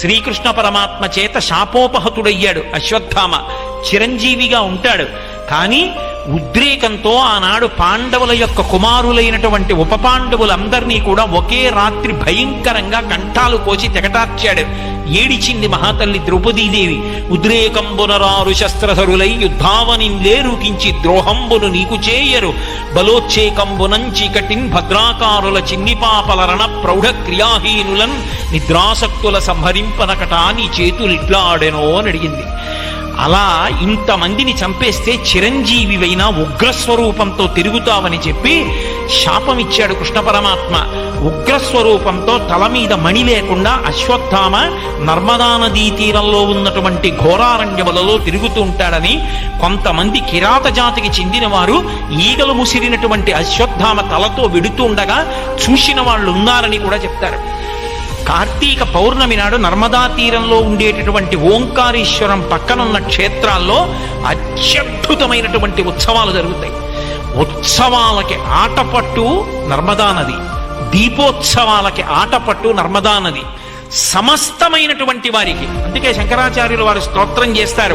శ్రీకృష్ణ పరమాత్మ చేత శాపోపహతుడయ్యాడు అశ్వత్థామ. చిరంజీవిగా ఉంటాడు. కానీ ఉద్రేకంతో ఆనాడు పాండవుల యొక్క కుమారులైనటువంటి ఉప పాండవులందరినీ కూడా ఒకే రాత్రి భయంకరంగా కంఠాలు కోసి తెగటార్చాడు. ఏడిచింది మహాతల్లి ద్రౌపదీదేవి. ఉద్రేకంబునరారు శస్త్రధరులై యుద్ధావనిందేరుకించి ద్రోహంబును నీకు చేయరు. బలోచ్చేకంబునం చీకటిన్ భద్రాకారుల చిన్నిపాపలరణ ప్రౌఢ క్రియాహీనులన్ నిద్రాసక్తుల సంహరింపనకట నీ చేతులిట్లాడెనో అని అడిగింది. అలా ఇంతమందిని చంపేస్తే చిరంజీవివైన ఉగ్రస్వరూపంతో తిరుగుతావని చెప్పి శాపమిచ్చాడు కృష్ణ పరమాత్మ. ఉగ్రస్వరూపంతో తల మీద మణి లేకుండా అశ్వత్థామ నర్మదా నదీ తీరంలో ఉన్నటువంటి ఘోరారణ్యములలో తిరుగుతూ ఉంటాడని కొంతమంది కిరాత జాతికి చెందిన వారు ఈగలు ముసిరినటువంటి అశ్వత్థామ తలతో విడుతూ ఉండగా చూసిన వాళ్ళు ఉన్నారని కూడా చెప్తారు. కార్తీక పౌర్ణమి నాడు నర్మదా తీరంలో ఉండేటటువంటి ఓంకారేశ్వరం పక్కనున్న క్షేత్రాల్లో అత్యద్భుతమైనటువంటి ఉత్సవాలు జరుగుతాయి. ఉత్సవాలకి ఆటపట్టు నర్మదా నది. దీపోత్సవాలకి ఆటపట్టు నర్మదా నది. సమస్తమైనటువంటి వారికి అందుకే శంకరాచార్యులు వారు స్తోత్రం చేస్తారు.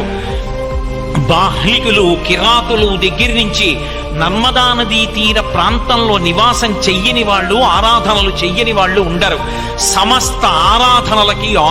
బాహ్లికులు కిరాతులు దగ్గర నుంచి నర్మదా నదీ తీర ప్రాంతంలో నివాసం చెయ్యని వాళ్ళు ఆరాధనలు చెయ్యని వాళ్ళు ఉండరు. సమస్త ఆరాధనలకి ఆయు